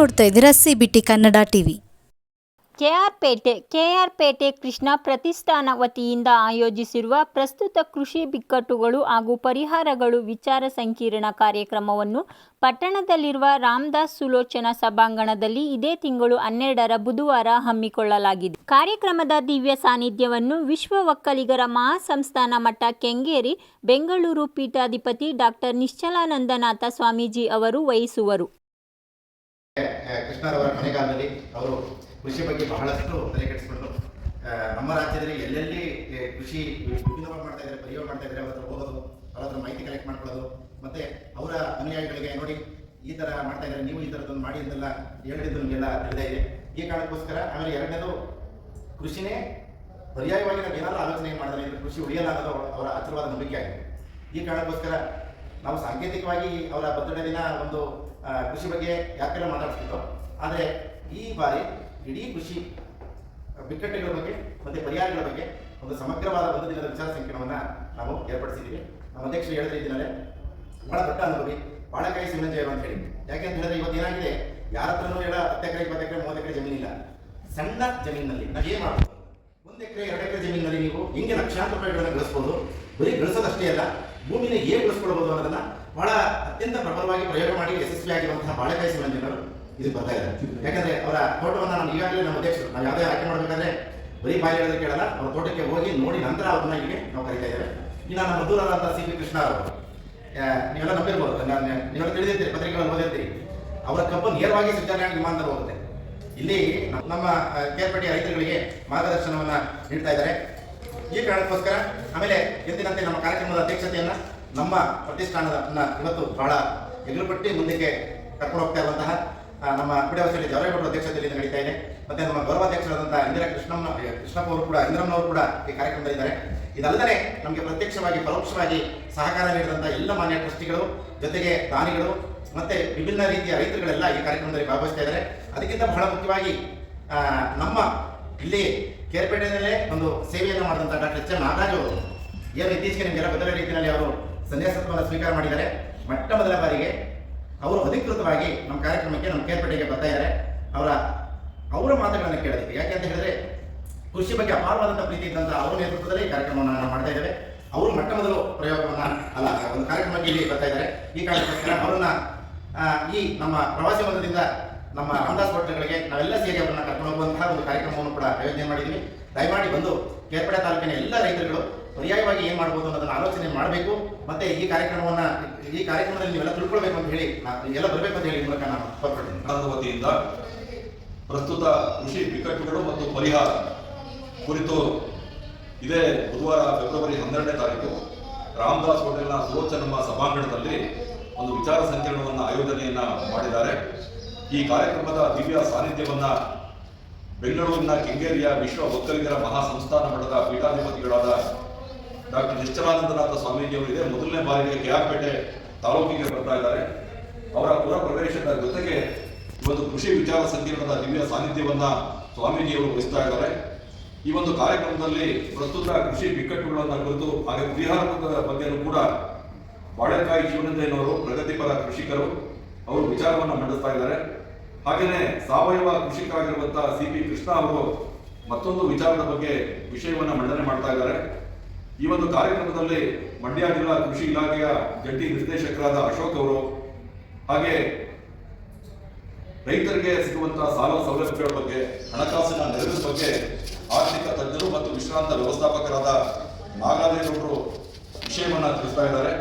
ನೋಡ್ತಾ ಇದ್ದೀರಾ C B T Kannada TV K R Pete K R Pete Krishna Pratishthana ವತಿಯಿಂದ ಆಯೋಜಿಸಿರುವ ಪ್ರಸ್ತುತ ಕೃಷಿ ಬಿಕ್ಕಟ್ಟುಗಳು ಹಾಗೂ ಪರಿಹಾರಗಳು ವಿಚಾರ ಸಂಕಿರಣ ಕಾರ್ಯಕ್ರಮವನ್ನು ಪಟ್ಟಣದಲ್ಲಿರುವ ರಾಮದಾಸ್ ಸುಲೋಚನಾ ಸಭಾಂಗಣದಲ್ಲಿ ಇದೇ ತಿಂಗಳು ಹನ್ನೆರಡರ ಬುಧವಾರ ಹಮ್ಮಿಕೊಳ್ಳಲಾಗಿದೆ. ಕಾರ್ಯಕ್ರಮದ ದಿವ್ಯ ಸಾನ್ನಿಧ್ಯವನ್ನು ವಿಶ್ವ ಒಕ್ಕಲಿಗರ ಮಹಾಸಂಸ್ಥಾನ ಮಠ ಕೆಂಗೇರಿ, ಬೆಂಗಳೂರು ಪೀಠಾಧಿಪತಿ ಡಾಕ್ಟರ್ ನಿಶ್ಚಲಾನಂದನಾಥ ಸ್ವಾಮೀಜಿ ಅವರು ವಹಿಸುವರು. ಕೃಷ್ಣರವರ ಮನೆಗಾಲದಲ್ಲಿ ಅವರು ಕೃಷಿ ಬಗ್ಗೆ ಬಹಳಷ್ಟು ತಲೆ ನಮ್ಮ ರಾಜ್ಯದಲ್ಲಿ ಎಲ್ಲೆಲ್ಲಿ ಕೃಷಿ ವಿಭಿನ್ನವಾಗಿ ಮಾಡ್ತಾ ಇದ್ದಾರೆ ಪರಿಯೋಗ ಮಾಡ್ತಾ ಇದ್ದಾರೆ, ಅವರ ಹೋಗೋದು, ಅವರ ಮಾಹಿತಿ ಕಲೆಕ್ಟ್ ಮಾಡ್ಕೊಳ್ಳೋದು, ಮತ್ತೆ ಅವರ ಅನುಯಾಯಿಗಳಿಗೆ ನೋಡಿ ಈ ತರ ಮಾಡ್ತಾ ಇದ್ದಾರೆ, ನೀವು ಈ ಥರದ್ದೊಂದು ಮಾಡಿ ಅಂತೆಲ್ಲ ಹೇಳಿದ್ದು ನಿಮಗೆಲ್ಲ ತಿಳಿದೇ ಇದೆ. ಈ ಕಾರಣಕ್ಕೋಸ್ಕರ ಆಮೇಲೆ ಎರಡನೇದು, ಕೃಷಿನೇ ಪರ್ಯಾಯವಾಗಿ ನಾವು ಏನಾದರೂ ಆಲೋಚನೆ ಮಾಡಿದ್ರೆ, ಕೃಷಿ ಉಳಿಯಲ್ಲ ಅವರ- ಅಚಲವಾದ ನಂಬಿಕೆ ಆಗಿದೆ. ಈ ಕಾರಣಕ್ಕೋಸ್ಕರ ನಾವು ಸಾಂಕೇತಿಕವಾಗಿ ಅವರ ಬರ್ತಡೇ ದಿನ ಒಂದು ಕೃಷಿ ಬಗ್ಗೆ ಯಾಕೆಲ್ಲ ಮಾತಾಡ್ತಿದ್ದೋ ಆದರೆ ಈ ಬಾರಿ ಇಡೀ ಕೃಷಿ ಬಿಕ್ಕಟ್ಟುಗಳ ಬಗ್ಗೆ, ಮತ್ತೆ ಪರಿಹಾರಗಳ ಬಗ್ಗೆ ಒಂದು ಸಮಗ್ರವಾದ ಒಂದು ದಿನದ ವಿಚಾರ ಸಂಕಿರಣವನ್ನ ನಾವು ಏರ್ಪಡಿಸಿದ್ದೀವಿ. ನಮ್ಮ ಅಧ್ಯಕ್ಷರು ಹೇಳಿದ್ರೆ ಈ ದಿನವೇ ಬಹಳ ದೊಡ್ಡ ಅನುಭವಿ ಬಾಳೆಕಾಯಿ ಸಿಂಗಂಜಯರು ಅಂತ ಹೇಳಿ. ಯಾಕೆ ಅಂತ ಹೇಳಿದ್ರೆ ಇವತ್ತು ಏನಾಗಿದೆ? ಯಾರ ಹತ್ರನೂ ಹೇಳ ಹತ್ತು ಎಕರೆ, ಇಪ್ಪತ್ತು ಎಕರೆ, ಮೂವತ್ತು ಎಕರೆ ಜಮೀನಿಲ್ಲ. ಸಣ್ಣ ಜಮೀನಿನಲ್ಲಿ ನಾವು ಏನು ಮಾಡ್ಬೋದು? ಒಂದು ಎಕರೆ, ಎರಡು ಎಕರೆ ಜಮೀನಿನಲ್ಲಿ ನೀವು ಹೆಂಗೆ ಲಕ್ಷಾಂತರ ರೂಪಾಯಿಗಳನ್ನ ಗಳಿಸ್ಬೋದು? ಬರೀ ಗಳಿಸೋದಷ್ಟೇ ಅಲ್ಲ ಭೂಮಿನ ಹೇಗೆ ಗಳಿಸ್ಕೊಳ್ಬೋದು ಅನ್ನೋದನ್ನ ಬಹಳ ಅತ್ಯಂತ ಪ್ರಬಲವಾಗಿ ಪ್ರಯೋಗ ಮಾಡಿ ಯಶಸ್ವಿಯಾಗಿರುವಂತಹ ಬಾಳೆಕಾಯಿ ಜನರು ಇದು ಬರ್ತಾ ಇದ್ದಾರೆ. ಯಾಕಂದ್ರೆ ಅವರ ತೋಟವನ್ನ ನಾನು ಈಗಾಗಲೇ ನಮ್ಮ ಅಧ್ಯಕ್ಷರು, ನಾವು ಯಾವುದೇ ಆಯ್ಕೆ ಮಾಡಬೇಕಾದ್ರೆ ಬರೀ ಬಾಯಿ ಹೇಳೋದು ಕೇಳಲ್ಲ, ಅವ್ರ ತೋಟಕ್ಕೆ ಹೋಗಿ ನೋಡಿ ನಂತರ ಅವ್ರನ್ನ ಇಲ್ಲಿಗೆ ನಾವು ಕರಿತಾ ಇದ್ದೇವೆ. ಇನ್ನು ನಮ್ಮ ದೂರದಂತ ಸಿ ಪಿ ಕೃಷ್ಣ ಅವರು ನೀವೆಲ್ಲ ನಂಬಿರ್ಬೋದು ನೀವೆಲ್ಲ ತಿಳಿದಿರ್ತೀರಿ, ಪತ್ರಿಕೆಗಳಲ್ಲಿ ಓದಿರ್ತೀರಿ. ಅವರ ಕಬ್ಬು ನೇರವಾಗಿ ಸ್ವಿಟ್ಜರ್ಲ್ಯಾಂಡ್ ವಿಮಾನದಲ್ಲಿ ಹೋಗುತ್ತೆ. ಇಲ್ಲಿ ನಮ್ಮ ಕೇರ್ಪಟ್ಟಿಯ ಕೇರ್ಪೇಟೆ ರೈತರುಗಳಿಗೆ ಮಾರ್ಗದರ್ಶನವನ್ನ ನೀಡ್ತಾ ಇದ್ದಾರೆ. ಈ ಕಾರಣಕ್ಕೋಸ್ಕರ ಆಮೇಲೆ ಎಂದಿನಂತೆ ನಮ್ಮ ಕಾರ್ಯಕ್ರಮದ ಅಧ್ಯಕ್ಷತೆಯನ್ನ ನಮ್ಮ ಪ್ರತಿಷ್ಠಾನದ ಇವತ್ತು ಬಹಳ ಎಗರುಪಟ್ಟಿ ಮುಂದಕ್ಕೆ ಕರ್ಕೊಂಡು ಹೋಗ್ತಾ ಇರುವಂತಹ ನಮ್ಮ ಕುಡಿಯವಸಲ್ಲಿ ಜವರೇಗೌಡರ ಅಧ್ಯಕ್ಷತೆಯಲ್ಲಿ ನಡೀತಾ ಇದೆ. ಮತ್ತೆ ನಮ್ಮ ಗೌರವಾಧ್ಯಕ್ಷರಾದಂತಹ ಇಂದಿರಾ ಕೃಷ್ಣಮ್ಮ ಕೃಷ್ಣಪ್ಪ ಅವರು ಕೂಡ ಇಂದ್ರಮ್ಮನವರು ಕೂಡ ಈ ಕಾರ್ಯಕ್ರಮದಲ್ಲಿದ್ದಾರೆ ಇದಲ್ಲದೆ ನಮಗೆ ಪ್ರತ್ಯಕ್ಷವಾಗಿ, ಪರೋಕ್ಷವಾಗಿ ಸಹಕಾರ ನೀಡಿದಂಥ ಎಲ್ಲ ಮಾನ್ಯ ಟ್ರಸ್ಟಿಗಳು, ಜೊತೆಗೆ ದಾನಿಗಳು, ಮತ್ತೆ ವಿಭಿನ್ನ ರೀತಿಯ ರೈತರುಗಳೆಲ್ಲ ಈ ಕಾರ್ಯಕ್ರಮದಲ್ಲಿ ಭಾಗವಹಿಸ್ತಾ ಇದ್ದಾರೆ. ಅದಕ್ಕಿಂತ ಬಹಳ ಮುಖ್ಯವಾಗಿ ನಮ್ಮ ಇಲ್ಲಿ ಕೇರ್ಪೇಟೆಯಲ್ಲೇ ಒಂದು ಸೇವೆಯನ್ನು ಮಾಡಿದಂಥ ಡಾಕ್ಟರ್ ಎಚ್ ಎಂ ನಾಗರಾಜು ಅವರು. ಏನು ಇತ್ತೀಚೆಗೆ ನಿಮಗೆಲ್ಲ ರೀತಿಯಲ್ಲಿ ಅವರು ಸನ್ಯಾಸತ್ವವನ್ನು ಸ್ವೀಕಾರ ಮಾಡಿದ್ದಾರೆ. ಮೊಟ್ಟ ಮೊದಲ ಬಾರಿಗೆ ಅವರು ಅಧಿಕೃತವಾಗಿ ನಮ್ಮ ಕಾರ್ಯಕ್ರಮಕ್ಕೆ ನಮ್ಮ ಕೇರ್ಪೇಟೆಗೆ ಬರ್ತಾ ಇದ್ದಾರೆ. ಅವರ ಅವರ ಮಾತುಗಳನ್ನು ಕೇಳಿದ್ವಿ ಯಾಕೆ ಅಂತ ಹೇಳಿದ್ರೆ, ಕೃಷಿ ಬಗ್ಗೆ ಅಪಾರವಾದಂಥ ಪ್ರೀತಿ ಇದ್ದಂಥ ಅವರ ನೇತೃತ್ವದಲ್ಲಿ ಕಾರ್ಯಕ್ರಮವನ್ನು ನಾವು ಮಾಡ್ತಾ ಇದ್ದೇವೆ. ಅವರು ಮೊಟ್ಟ ಮೊದಲು ಪ್ರಯೋಗವನ್ನು, ಅಲ್ಲ, ಒಂದು ಕಾರ್ಯಕ್ರಮಕ್ಕೆ ಇಲ್ಲಿ ಬರ್ತಾ ಇದ್ದಾರೆ. ಈ ಕಾರಣಕ್ಕೋಸ್ಕರ ಅವರನ್ನ ಈ ನಮ್ಮ ಪ್ರವಾಸಿ ಮಂದಿರದಿಂದ ನಮ್ಮ ರಾಮದಾಸ್ ಹೋಟೆಲ್ಗಳಿಗೆ ನಾವೆಲ್ಲ ಸೇರಿ ಅವರನ್ನ ಕರ್ಕೊಂಡು ಹೋಗುವಂತಹ ಒಂದು ಕಾರ್ಯಕ್ರಮವನ್ನು ಕೂಡ ಆಯೋಜನೆ ಮಾಡಿದ್ವಿ. ದಯಮಾಡಿ ಬಂದು ಕೇರ್ಪಡೆ ತಾಲೂಕಿನ ಎಲ್ಲ ರೈತರುಗಳು ಪರ್ಯಾಯವಾಗಿ ಏನ್ ಮಾಡಬಹುದು ಅನ್ನೋದನ್ನ ಆಲೋಚನೆ ಮಾಡಬೇಕು. ಮತ್ತೆ ಈ ಕಾರ್ಯಕ್ರಮವನ್ನ ಈ ಕಾರ್ಯಕ್ರಮದಲ್ಲಿ ನೀವೆಲ್ಲ ತಿಳ್ಕೊಳ್ಬೇಕು ಅಂತ ಹೇಳಿ ಎಲ್ಲ ಬರಬೇಕು ಅಂತ ಹೇಳಿ ಮೂಲಕ ನಾನು ಕೋರ್ಪಡ್ತೀನಿ ವತಿಯಿಂದ ಪ್ರಸ್ತುತ ಕೃಷಿ ಬಿಕ್ಕಟ್ಟುಗಳು ಮತ್ತು ಪರಿಹಾರ ಕುರಿತು ಇದೇ ಬುಧವಾರ ಫೆಬ್ರವರಿ ಹನ್ನೆರಡನೇ ತಾರೀಕು ರಾಮದಾಸ್ ಹೋಟೆಲ್ನ ಸುಲೋಚನಮ್ಮ ಸಭಾಂಗಣದಲ್ಲಿ ಒಂದು ವಿಚಾರ ಸಂಕಿರಣವನ್ನು ಆಯೋಜನೆಯನ್ನ ಮಾಡಿದ್ದಾರೆ. ಈ ಕಾರ್ಯಕ್ರಮದ ದಿವ್ಯ ಸಾನ್ನಿಧ್ಯವನ್ನ ಬೆಂಗಳೂರಿನ ಕೆಂಗೇರಿಯ ವಿಶ್ವ ಒಕ್ಕಲಿಗರ ಮಹಾಸಂಸ್ಥಾನ ಮಠದ ಪೀಠಾಧಿಪತಿಗಳಾದ ಡಾಕ್ಟರ್ ನಿಶ್ಚಲಾನಂದನಾಥ ಸ್ವಾಮೀಜಿಯವರು ಇದೆ. ಮೊದಲನೇ ಬಾರಿಗೆ ಕೆಆರ್ಪೇಟೆ ತಾಲೂಕಿಗೆ ಬರ್ತಾ ಇದ್ದಾರೆ. ಅವರ ಪುರ ಪ್ರವೇಶದ ಜೊತೆಗೆ ಇವತ್ತು ಕೃಷಿ ವಿಚಾರ ಸಂಕಿರಣದ ದಿವ್ಯ ಸಾನ್ನಿಧ್ಯವನ್ನ ಸ್ವಾಮೀಜಿಯವರು ವಹಿಸ್ತಾ ಇದ್ದಾರೆ. ಈ ಒಂದು ಕಾರ್ಯಕ್ರಮದಲ್ಲಿ ಪ್ರಸ್ತುತ ಕೃಷಿ ಬಿಕ್ಕಟ್ಟುಗಳನ್ನು ಕುರಿತು ಹಾಗೆ ಪರಿಹಾರದ ಬಗ್ಗೆ ಕೂಡ ಬಾಳೆಕಾಯಿ ಶಿವನಂದಯ್ಯನವರು ಪ್ರಗತಿಪರ ಕೃಷಿಕರು. ಅವರು ವಿಚಾರವನ್ನು ಮಂಡಿಸ್ತಾ ಇದ್ದಾರೆ. ಹಾಗೆಯೇ ಸಾವಯವ ಕೃಷಿಕರಾಗಿರುವಂತಹ ಸಿ ಪಿ ಕೃಷ್ಣ ಅವರು ಮತ್ತೊಂದು ವಿಚಾರದ ಬಗ್ಗೆ ವಿಷಯವನ್ನು ಮಂಡನೆ ಮಾಡ್ತಾ ಇದ್ದಾರೆ. ಈ ಒಂದು ಕಾರ್ಯಕ್ರಮದಲ್ಲಿ ಮಂಡ್ಯ ಜಿಲ್ಲಾ ಕೃಷಿ ಇಲಾಖೆಯ ಜಂಟಿ ನಿರ್ದೇಶಕರಾದ ಅಶೋಕ್ ಅವರು ಹಾಗೆ ರೈತರಿಗೆ ಸಿಗುವಂತಹ ಸಾಲ ಸೌಲಭ್ಯಗಳ ಬಗ್ಗೆ, ಹಣಕಾಸಿನ ನೆರವಿನ ಬಗ್ಗೆ ಆರ್ಥಿಕ ತಜ್ಞರು ಮತ್ತು ವಿಶ್ರಾಂತ ವ್ಯವಸ್ಥಾಪಕರಾದ ನಾಗಾದೇವರು ವಿಷಯವನ್ನು ತಿಳಿಸ್ತಾ ಇದ್ದಾರೆ.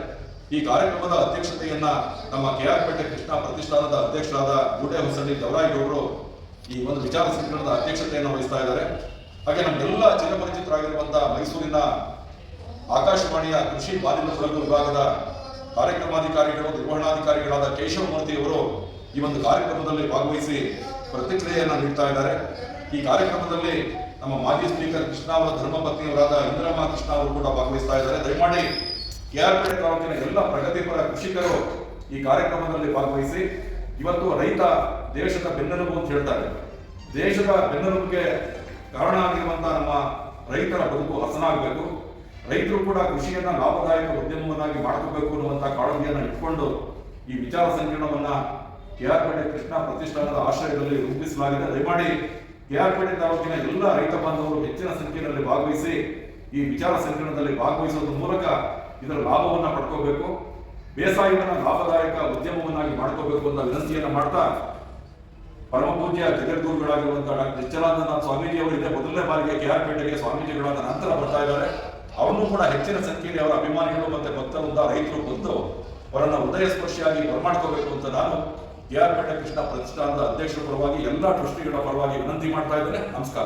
ಈ ಕಾರ್ಯಕ್ರಮದ ಅಧ್ಯಕ್ಷತೆಯನ್ನ ನಮ್ಮ ಕೆಆರ್ಪೇಟೆ ಕೃಷ್ಣ ಪ್ರತಿಷ್ಠಾನದ ಅಧ್ಯಕ್ಷರಾದ ಗೂಡೆ ಹೊಸಳ್ಳಿ ಗೌರಾಯಿಗೌಡರು ಈ ಒಂದು ವಿಚಾರ ಸಂಕಿರಣದ ಅಧ್ಯಕ್ಷತೆಯನ್ನು ವಹಿಸ್ತಾ ಇದ್ದಾರೆ. ಹಾಗೆ ನಮ್ಮೆಲ್ಲ ಚಿರಪರಿಚಿತರಾಗಿರುವಂತಹ ಮೈಸೂರಿನ ಆಕಾಶವಾಣಿಯ ಕೃಷಿ ತೊಲಗು ವಿಭಾಗದ ಕಾರ್ಯಕ್ರಮಾಧಿಕಾರಿಗಳು, ನಿರ್ವಹಣಾಧಿಕಾರಿಗಳಾದ ಕೇಶವಮೂರ್ತಿ ಅವರು ಈ ಒಂದು ಕಾರ್ಯಕ್ರಮದಲ್ಲಿ ಭಾಗವಹಿಸಿ ಪ್ರತಿಕ್ರಿಯೆಯನ್ನು ನೀಡ್ತಾ ಇದ್ದಾರೆ. ಈ ಕಾರ್ಯಕ್ರಮದಲ್ಲಿ ನಮ್ಮ ಮಾಜಿ ಸ್ಪೀಕರ್ ಕೃಷ್ಣ ಅವರ ಧರ್ಮಪತ್ನಿಯವರಾದ ಇಂದಿರಮ್ಮ ಕೃಷ್ಣ ಅವರು ಕೂಡ ಭಾಗವಹಿಸ್ತಾ ಇದ್ದಾರೆ. ದಯಮಾಡಿ ಕೆಆರ್ಪೇಟೆ ತಾಲೂಕಿನ ಎಲ್ಲ ಪ್ರಗತಿಪರ ಕೃಷಿಕರು ಈ ಕಾರ್ಯಕ್ರಮದಲ್ಲಿ ಭಾಗವಹಿಸಿ ಇವತ್ತು ರೈತ ದೇಶದ ಬೆನ್ನೆಲುಬು ಅಂತ ಹೇಳ್ತಾರೆ. ದೇಶದ ಬೆನ್ನೆಲುಬಿಗೆ ಕಾರಣ ಆಗಿರುವಂತಹ ನಮ್ಮ ರೈತರ ಬದುಕು ಹಸನಾಗಬೇಕು. ರೈತರು ಕೂಡ ಕೃಷಿಯನ್ನ ಲಾಭದಾಯಕ ಉದ್ಯಮವನ್ನಾಗಿ ಮಾಡ್ಕೋಬೇಕು ಅನ್ನುವಂತಹ ಕಾಳಜಿಯನ್ನು ಇಟ್ಕೊಂಡು ಈ ವಿಚಾರ ಸಂಕಿರಣವನ್ನ ಕೆಆರ್ಪೇಟೆ ಕೃಷ್ಣ ಪ್ರತಿಷ್ಠಾನದ ಆಶ್ರಯದಲ್ಲಿ ರೂಪಿಸಲಾಗಿದೆ. ದಯಮಾಡಿ ಕೆಆರ್ಪೇಟೆ ತಾಲೂಕಿನ ಎಲ್ಲ ರೈತ ಬಾಂಧವರು ಹೆಚ್ಚಿನ ಸಂಖ್ಯೆಯಲ್ಲಿ ಭಾಗವಹಿಸಿ ಈ ವಿಚಾರ ಸಂಕಿರಣದಲ್ಲಿ ಭಾಗವಹಿಸುವುದರ ಮೂಲಕ ಇದರ ಲಾಭವನ್ನ ಪಡ್ಕೋಬೇಕು, ಬೇಸಾಯವನ್ನ ಲಾಭದಾಯಕ ಉದ್ಯಮವನ್ನಾಗಿ ಮಾಡ್ಕೋಬೇಕು ಅಂತ ವಿನಂತಿಯನ್ನ ಮಾಡ್ತಾ ಪರಮಪೂಜ್ಯ ಜಗದ್ಗುರುಗಳಾಗಿರುವಂತಹ ಡಾಕ್ಟರ್ ನಿತ್ಯಾನಂದನಾಥ ಸ್ವಾಮೀಜಿ ಅವರು ಇದೇ ಮೊದಲನೇ ಬಾರಿಗೆ ಕೆಆರ್ಪೇಟೆಗೆ ಸ್ವಾಮೀಜಿಗಳಾದ ನಂತರ ಬರ್ತಾ ಇದ್ದಾರೆ. ಅವನು ಕೂಡ ಹೆಚ್ಚಿನ ಸಂಖ್ಯೆಯಲ್ಲಿ ಅವರ ಅಭಿಮಾನಿಗಳು ಮತ್ತೆ ಭಕ್ತರಿಂದ ರೈತರು ಬಂದು ಅವರನ್ನು ಹೃದಯ ಸ್ಪರ್ಶಿಯಾಗಿ ಬರಮಾಡ್ಕೋಬೇಕು ಅಂತ ನಾನು ಕೆಆರ್ಪೇಟೆ ಕೃಷ್ಣ ಪ್ರತಿಷ್ಠಾನದ ಅಧ್ಯಕ್ಷರ ಪರವಾಗಿ ಎಲ್ಲ ಟ್ರಸ್ಟಿಗಳ ಪರವಾಗಿ ವಿನಂತಿ ಮಾಡ್ತಾ ಇದ್ದೇನೆ. ನಮಸ್ಕಾರ.